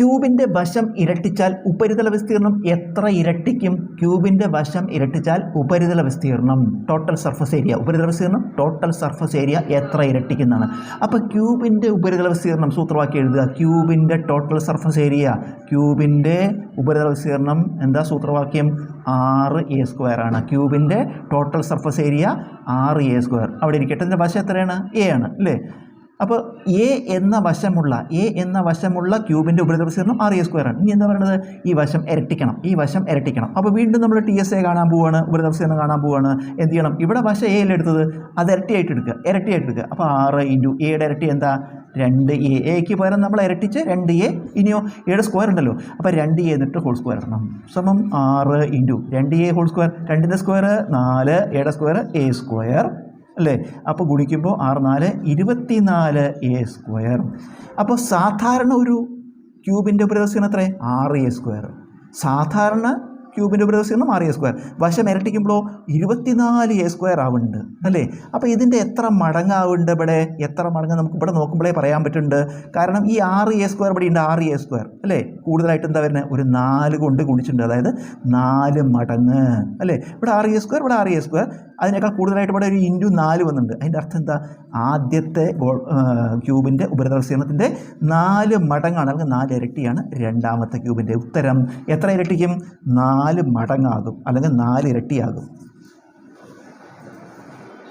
ക്യൂബിന്റെ വശം ഇരട്ടിച്ചാൽ ഉപരിതല വിസ്തീർണം. എത്ര ഇരട്ടിക്കും ക്യൂബിന്റെ വശം ഇരട്ടിച്ചാൽ ഉപരിതല വിസ്തീർണം. ടോട്ടൽ സർഫസ് ഏരിയ ഉപരിതല വിസ്തീർണം ടോട്ടൽ സർഫസ് ഏരിയ എത്ര ഇരട്ടിക്കുന്നതാണ് അപ്പോൾ ക്യൂബിന്റെ ഉപരിതല വിസ്തീർണം സൂത്രവാക്കി എഴുതുക. ക്യൂബിന്റെ ടോട്ടൽ സർഫസ് ഏരിയ ക്യൂബിന്റെ ഉപരിതല വിസ്തീർണം എന്താ സൂത്രവാക്യം? ആറ് എ സ്ക്വയർ ആണ്. ക്യൂബിന്റെ ടോട്ടൽ സർഫസ് ഏരിയ ആറ് എ സ്ക്വയർ അവിടെ ഇരിക്കട്ടെ. വശം എത്രയാണ്? എ ആണ്. അല്ലേ? അപ്പോൾ എ എന്ന വശമുള്ള എ എന്ന വശമുള്ള ക്യൂബിന്റെ ഉപരിതല വിസ്തീർണം ആർ എ സ്ക്വയർ ആണ്. ഇനി എന്താ പറയുന്നത് ഈ വശം ഇരട്ടിക്കണം. ഈ വശം ഇരട്ടിക്കണം. അപ്പോൾ വീണ്ടും നമ്മൾ ടി എസ് എ കാണാൻ പോവാണ് ഉപരിതല വിസ്തീർണം കാണാൻ പോവാണ്. എന്ത് ചെയ്യണം? ഇവിടെ വശം എ അല്ലേ എടുത്തത്? അത് ഇരട്ടിയായിട്ട് എടുക്കുക. ഇരട്ടിയായിട്ട് എടുക്കുക. അപ്പോൾ ആറ് ഇന്റു എയുടെ ഇരട്ടി എന്താ? രണ്ട് എ എക്ക് പകരം നമ്മൾ ഇരട്ടിച്ച് രണ്ട് എ ഇനിയോ എയുടെ സ്ക്വയർ ഉണ്ടല്ലോ. അപ്പോൾ രണ്ട് എ എന്നിട്ട് ഹോൾ സ്ക്വയർ ഇടണം. സമം ആറ് ഇന്റു രണ്ട് എ ഹോൾ സ്ക്വയർ രണ്ടിന്റെ സ്ക്വയർ നാല് എയുടെ സ്ക്വയർ എ സ്ക്വയർ അല്ലേ? അപ്പോൾ ഗുണിക്കുമ്പോൾ ആറ് നാല് ഇരുപത്തിനാല് എ സ്ക്വയർ അപ്പോൾ സാധാരണ ഒരു ക്യൂബിന്റെ ഉപരിതസ്യം എത്ര ആറ് എ സ്ക്വയർ സാധാരണ ക്യൂബിന്റെ ഉപരിതസ്യം ആറ് എ സ്ക്വയർ വശം ഇരട്ടിക്കുമ്പോഴോ ഇരുപത്തിനാല് എ സ്ക്വയർ ആവുന്നുണ്ട് അല്ലേ? അപ്പോൾ ഇതിന്റെ എത്ര മടങ്ങാവുണ്ട് ഇവിടെ? എത്ര മടങ്ങ് നമുക്ക് ഇവിടെ നോക്കുമ്പോഴേ പറയാൻ പറ്റുന്നുണ്ട്. കാരണം ഈ ആറ് എ സ്ക്വയർ ഇവിടെ ഉണ്ട് ആറ് എ സ്ക്വയർ അല്ലേ? കൂടുതലായിട്ട് എന്താ വരുന്നത്? ഒരു നാല് കൊണ്ട് ഗുണിച്ചിട്ടുണ്ട്. അതായത് നാല് മടങ്ങ്. അല്ലേ? ഇവിടെ ആറ് എ സ്ക്വയർ ഇവിടെ ആറ് എ സ്ക്വയർ അതിനേക്കാൾ കൂടുതലായിട്ട് ഇവിടെ ഒരു ഇന്റു നാല് വന്നിട്ടുണ്ട്. അതിന്റെ അർത്ഥം എന്താ? ആദ്യത്തെ ക്യൂബിന്റെ ഉപരിതല വിസ്തീർണത്തിന്റെ നാല് മടങ്ങാണ്. അല്ലെങ്കിൽ നാല് ഇരട്ടിയാണ് രണ്ടാമത്തെ ക്യൂബിന്റെ ഉത്തരം. എത്ര ഇരട്ടിക്കും? നാല് മടങ്ങാകും. അല്ലെങ്കിൽ നാല് ഇരട്ടിയാകും.